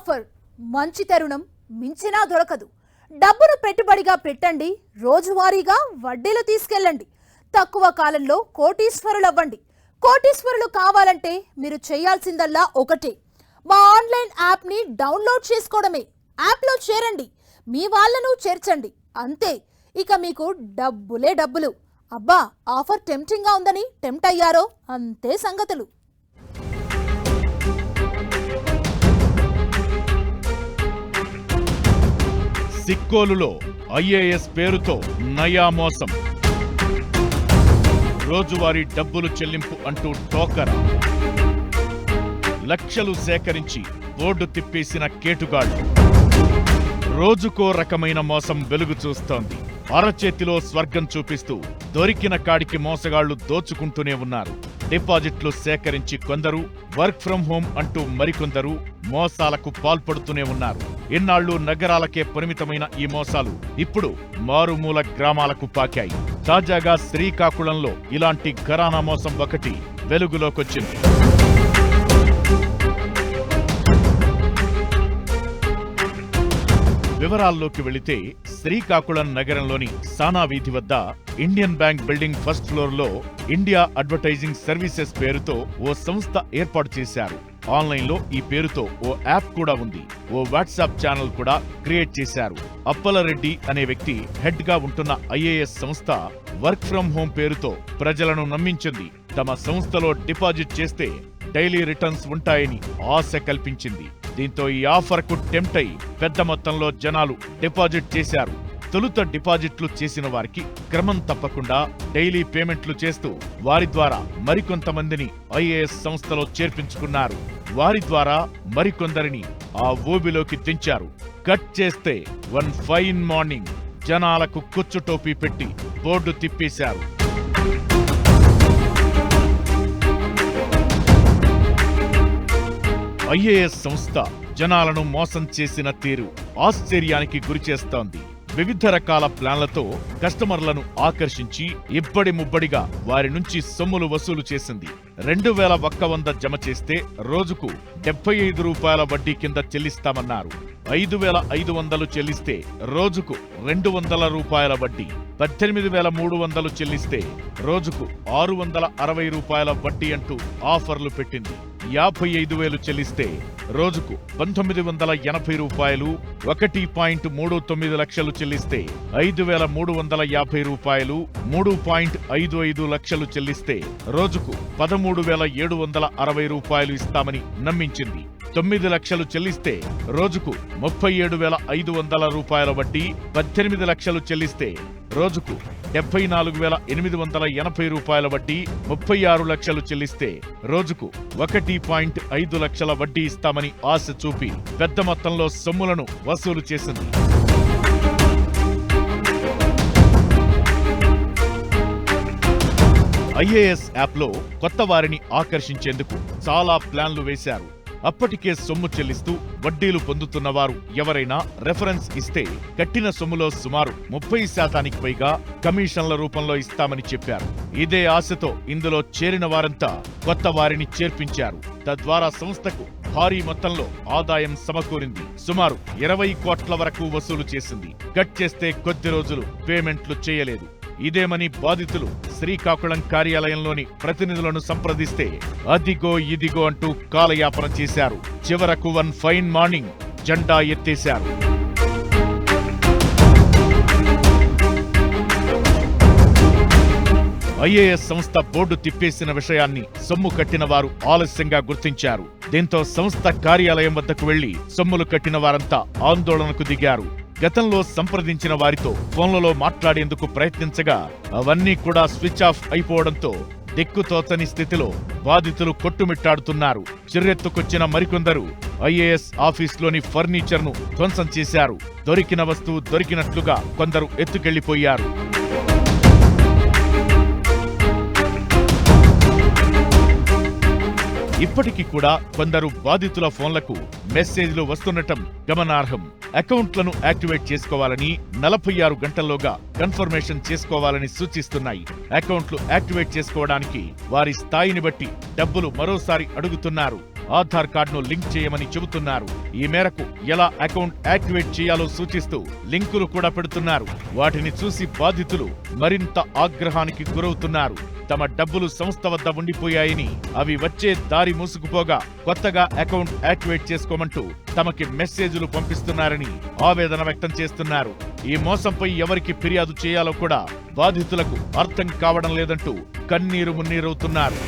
Offer. మంచి తరుణం మించినా దొరకదు. డబ్బును పెట్టుబడిగా పెట్టండి రోజువారీగా వడ్డీలు తీసుకెళ్ళండి. తక్కువ కాలంలో కోటీశ్వరులవ్వండి. కోటీశ్వరులు కావాలంటే మీరు చేయాల్సిందల్లా ఒకటే. మా ఆన్లైన్ యాప్ని డౌన్లోడ్ చేసుకోవడమే. యాప్లో చేరండి మీ వాళ్ళను చేర్చండి. అంతే ఇక మీకు డబ్బులే డబ్బులు. అబ్బా ఆఫర్ టెంప్టింగ్గా ఉందని టెంప్ట్ అయ్యారో అంతే సంగతులు. సిక్కోలులో ఐఏఎస్ పేరుతో నయా మోసం. రోజువారీ డబ్బులు చెల్లింపు అంటూ టోకర్. లక్షలు సేకరించి బోర్డు తిప్పేసిన కేటుగాళ్ళు రోజుకో రకమైన మోసం వెలుగు చూస్తోంది. అరచేతిలో స్వర్గం చూపిస్తూ దొరికిన కాడికి మోసగాళ్ళు దోచుకుంటూనే ఉన్నారు. డిపాజిట్లు సేకరించి కొందరు వర్క్ ఫ్రం హోం అంటూ మరికొందరు మోసాలకు పాల్పడుతూనే ఉన్నారు. ఇన్నాళ్ళు నగరాలకే పరిమితమైన ఈ మోసాలు ఇప్పుడు మారుమూల గ్రామాలకు పాకాయి. తాజాగా శ్రీకాకుళంలో ఇలాంటి ఘరానా మోసం ఒకటి వెలుగులోకొచ్చింది. వివరాల్లోకి వెళితే శ్రీకాకుళం నగరంలోని సానా వీధి వద్ద ఇండియన్ బ్యాంక్ బిల్డింగ్ ఫస్ట్ ఫ్లోర్లో ఇండియా అడ్వర్టైజింగ్ సర్వీసెస్ పేరుతో ఓ సంస్థ ఏర్పాటు చేశారు. ఆన్లైన్లో ఈ పేరుతో ఓ యాప్ కూడా ఉంది. ఓ వాట్సాప్ ఛానల్ కూడా క్రియేట్ చేశారు. అప్పలరెడ్డి అనే వ్యక్తి హెడ్గా ఉంటున్న ఐఏఎస్ సంస్థ వర్క్ ఫ్రం హోం పేరుతో ప్రజలను నమ్మించింది. తమ సంస్థలో డిపాజిట్ చేస్తే డైలీ రిటర్న్స్ ఉంటాయని ఆశ కల్పించింది. దీంతో ఈ ఆఫర్కు టెంప్ట్ అయి పెద్ద మొత్తంలో జనాలు డిపాజిట్ చేశారు. తొలుత డిపాజిట్లు చేసిన వారికి క్రమం తప్పకుండా డైలీ పేమెంట్లు చేస్తూ వారి ద్వారా మరికొంతమందిని ఐఏఎస్ సంస్థలో చేర్పించుకున్నారు. వారి ద్వారా మరికొందరిని ఆ ఊబిలోకి దించారు కట్ చేస్తే వన్ ఫైన్ మార్నింగ్ జనాలకు కుచ్చు టోపీ పెట్టి బోర్డు తిప్పేశారు. ఐఏఎస్ సంస్థ జనాలను మోసం చేసిన తీరు ఆశ్చర్యానికి గురిచేస్తోంది వివిధ రకాల ప్లాన్లతో కస్టమర్లను ఆకర్షించి ఇబ్బడి ముబ్బడిగా వారి నుంచి సొమ్ములు వసూలు చేసింది. రెండు వేల ఒక్క వంద జమ చేస్తే రోజుకు డెబ్బై ఐదు రూపాయల వడ్డీ కింద చెల్లిస్తామన్నారు. ఐదు వేల ఐదు వందలు చెల్లిస్తే రోజుకు రెండు వందల రూపాయల వడ్డీ పద్దెనిమిది వేల మూడు వందలు చెల్లిస్తే రోజుకు ఆరు వందల అరవై రూపాయల వడ్డీ అంటూ ఆఫర్లు పెట్టింది. యాభై ఐదు వేలు చెల్లిస్తే రోజుకు పంతొమ్మిది వందల ఎనభై రూపాయలు ఒకటి పాయింట్ మూడు తొమ్మిది లక్షలు చెల్లిస్తే ఐదు వేల మూడు వందల యాభై రూపాయలు మూడు పాయింట్ ఐదు ఐదు లక్షలు చెల్లిస్తే రోజుకు పదమూడు వేల ఏడు వందల అరవై రూపాయలు ఇస్తామని నమ్మించింది. తొమ్మిది లక్షలు చెల్లిస్తే రోజుకు ముప్పై ఏడు వేల ఐదు వందల రూపాయల వడ్డీ పద్దెనిమిది లక్షలు చెల్లిస్తే రోజుకు డెబ్బై నాలుగు వేల ఎనిమిది వందల ఎనభై రూపాయల వడ్డీ ముప్పై ఆరు లక్షలు చెల్లిస్తే రోజుకు ఒకటి పాయింట్ ఐదు లక్షల వడ్డీ ఇస్తామని ఆశ చూపి పెద్ద మొత్తంలో సొమ్ములను వసూలు చేసింది. ఐఏఎస్ యాప్లో కొత్త వారిని ఆకర్షించేందుకు చాలా ప్లాన్లు వేశారు. అప్పటికే సొమ్ము చెల్లిస్తూ వడ్డీలు పొందుతున్నవారు ఎవరైనా రెఫరెన్స్ ఇస్తే కట్టిన సొమ్ములో సుమారు ముప్పై శాతానికి పైగా కమిషన్ల రూపంలో ఇస్తామని చెప్పారు. ఇదే ఆశతో ఇందులో చేరిన వారంతా కొత్త వారిని చేర్పించారు. తద్వారా సంస్థకు భారీ మొత్తంలో ఆదాయం సమకూరింది. సుమారు ఇరవై కోట్ల వరకు వసూలు చేసింది. కట్ చేస్తే కొద్ది రోజులు పేమెంట్లు చేయలేదు. ఇదేమని బాధితులు శ్రీకాకుళం కార్యాలయంలోని ప్రతినిధులను సంప్రదిస్తే అదిగో ఇదిగో అంటూ కాలయాపన చేశారు. చివరకు వన్ ఫైన్ మార్నింగ్ జెండా ఎత్తేశారు. ఐఏఎస్ సంస్థ బోర్డు తిప్పేసిన విషయాన్ని సొమ్ము కట్టిన వారు ఆలస్యంగా గుర్తించారు. దీంతో సంస్థ కార్యాలయం వద్దకు వెళ్ళి సొమ్ములు కట్టిన వారంతా ఆందోళనకు దిగారు. గతంలో సంప్రదించిన వారితో ఫోన్లలో మాట్లాడేందుకు ప్రయత్నించగా అవన్నీ కూడా స్విచ్ ఆఫ్ అయిపోవడంతో దిక్కుతోచని స్థితిలో బాధితులు కొట్టుమిట్టాడుతున్నారు. చిర్రెత్తుకొచ్చిన మరికొందరు ఐఏఎస్ ఆఫీస్లోని ఫర్నిచర్ను ధ్వంసం చేశారు. దొరికిన వస్తువు దొరికినట్లుగా కొందరు ఎత్తుకెళ్ళిపోయారు ఇప్పటికీ కూడా కొందరు బాధితుల ఫోన్లకు మెసేజ్లు వస్తుండటం గమనార్హం. అకౌంట్లను యాక్టివేట్ చేసుకోవాలని నలభై ఆరు గంటల్లోగా కన్ఫర్మేషన్ చేసుకోవాలని సూచిస్తున్నాయి. అకౌంట్లు యాక్టివేట్ చేసుకోవడానికి వారి స్థాయిని బట్టి డబ్బులు మరోసారి అడుగుతున్నారు. ఆధార్ కార్డును లింక్ చేయమని చెబుతున్నారు. ఈ మేరకు ఎలా అకౌంట్ యాక్టివేట్ చేయాలో సూచిస్తూ లింకులు కూడా పెడుతున్నారు. వాటిని చూసి బాధితులు మరింత ఆగ్రహానికి గురవుతున్నారు. తమ డబ్బులు సంస్థ వద్ద ఉండిపోయాయని అవి వచ్చే దారి మూసుకుపోగా కొత్తగా అకౌంట్ యాక్టివేట్ చేసుకోమంటూ తమకి మెసేజ్లు పంపిస్తున్నారని ఆవేదన వ్యక్తం చేస్తున్నారు. ఈ మోసంపై ఎవరికి ఫిర్యాదు చేయాలో కూడా బాధితులకు అర్థం కావడం లేదంటూ కన్నీరు మున్నీరవుతున్నారు.